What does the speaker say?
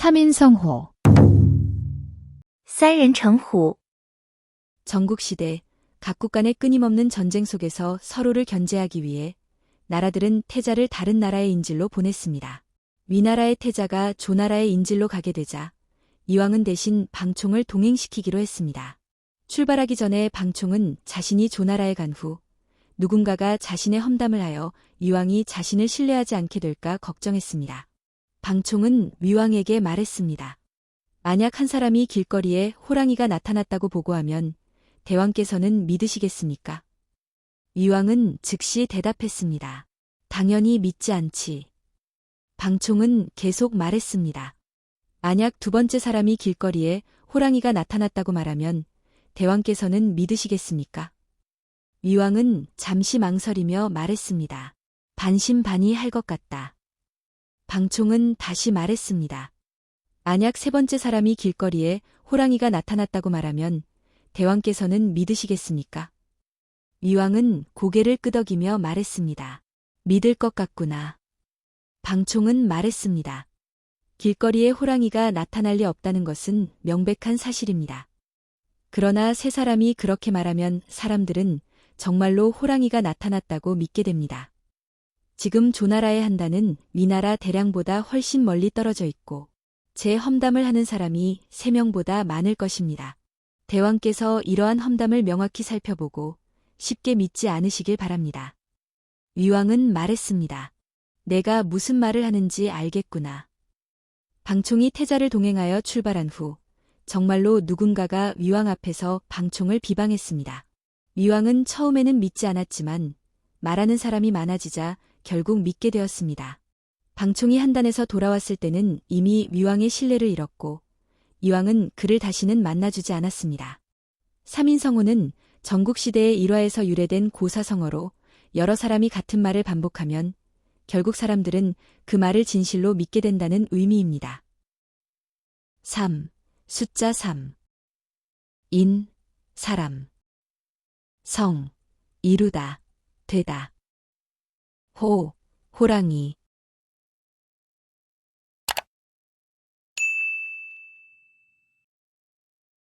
3인성호, 三人成虎， 전국시대 각국 간의 끊임없는 전쟁 속에서 서로를 견제하기 위해 나라들은 태자를 다른 나라의 인질로 보냈습니다. 위나라의 태자가 조나라의 인질로 가게 되자 이왕은 대신 방총을 동행시키기로 했습니다. 출발하기 전에 방총은 자신이 조나라에 간 후 누군가가 자신의 험담을 하여 이왕이 자신을 신뢰하지 않게 될까 걱정했습니다. 방총은 위왕에게 말했습니다. 만약 한 사람이 길거리에 호랑이가 나타났다고 보고하면 대왕께서는 믿으시겠습니까? 위왕은 즉시 대답했습니다. 당연히 믿지 않지. 방총은 계속 말했습니다. 만약 두 번째 사람이 길거리에 호랑이가 나타났다고 말하면 대왕께서는 믿으시겠습니까? 위왕은 잠시 망설이며 말했습니다. 반신반의 할 것 같다. 방총은 다시 말했습니다. 만약 세 번째 사람이 길거리에 호랑이가 나타났다고 말하면 대왕께서는 믿으시겠습니까? 위왕은 고개를 끄덕이며 말했습니다. 믿을 것 같구나. 방총은 말했습니다. 길거리에 호랑이가 나타날 리 없다는 것은 명백한 사실입니다. 그러나 세 사람이 그렇게 말하면 사람들은 정말로 호랑이가 나타났다고 믿게 됩니다. 지금 조나라의 한다는 위나라 대량보다 훨씬 멀리 떨어져 있고 제 험담을 하는 사람이 세 명보다 많을 것입니다. 대왕께서 이러한 험담을 명확히 살펴보고 쉽게 믿지 않으시길 바랍니다. 위왕은 말했습니다. 내가 무슨 말을 하는지 알겠구나. 방총이 태자를 동행하여 출발한 후 정말로 누군가가 위왕 앞에서 방총을 비방했습니다. 위왕은 처음에는 믿지 않았지만 말하는 사람이 많아지자 결국 믿게 되었습니다. 방총이 한단에서 돌아왔을 때는 이미 위왕의 신뢰를 잃었고 이왕은 그를 다시는 만나주지 않았습니다. 삼인성호는 전국시대의 일화에서 유래된 고사성어로 여러 사람이 같은 말을 반복하면 결국 사람들은 그 말을 진실로 믿게 된다는 의미입니다. 3. 숫자 3. 인, 사람. 성, 이루다, 되다. 호, 호랑이,